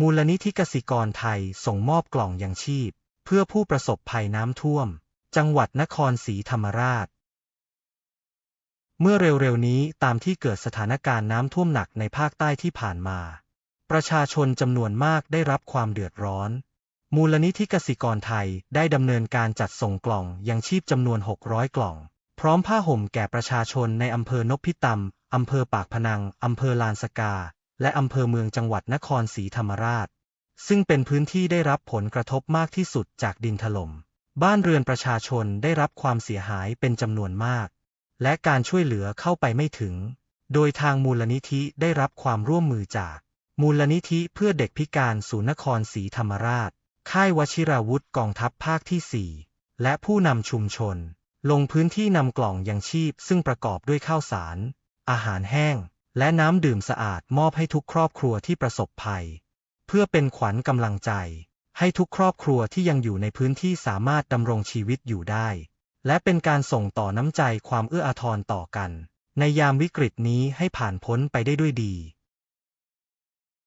มูลนิธิกสิกรไทยส่งมอบกล่องยังชีพ เพื่อผู้ประสบภัยน้ำท่วม จังหวัดนครศรีธรรมราช เมื่อเร็วๆนี้ตามที่เกิดสถานการณ์น้ำท่วมหนักในภาคใต้ที่ผ่านมา ประชาชนจำนวนมากได้รับความเดือดร้อน มูลนิธิกสิกรไทยได้ดำเนินการจัดส่งกล่องยังชีพจำนวน 600 กล่อง พร้อมผ้าห่มแก่ประชาชนในอำเภอนพิตำอำเภอปากพนัง อำเภอลานสกา และอำเภอเมืองจังหวัดนครศรีธรรมราช ซึ่งเป็นพื้นที่ได้รับผลกระทบมากที่สุดจากดินถล่ม บ้านเรือนประชาชนได้รับความเสียหายเป็นจำนวนมาก และการช่วยเหลือเข้าไปไม่ถึง โดยทางมูลนิธิได้รับความร่วมมือจาก มูลนิธิเพื่อเด็กพิการศูนย์นครศรีธรรมราช ค่ายวชิราวุธกองทัพภาคที่ 4 และผู้นำชุมชน ลงพื้นที่นำกล่องยังชีพซึ่งประกอบด้วยข้าวสาร อาหารแห้ง และน้ำดื่มสะอาดมอบให้ทุกครอบครัวที่ประสบภัย เพื่อเป็นขวัญกำลังใจ ให้ทุกครอบครัวที่ยังอยู่ในพื้นที่สามารถดำรงชีวิตอยู่ได้ และเป็นการส่งต่อน้ำใจความเอื้ออาทรต่อกัน ในยามวิกฤตนี้ให้ผ่านพ้นไปได้ด้วยดี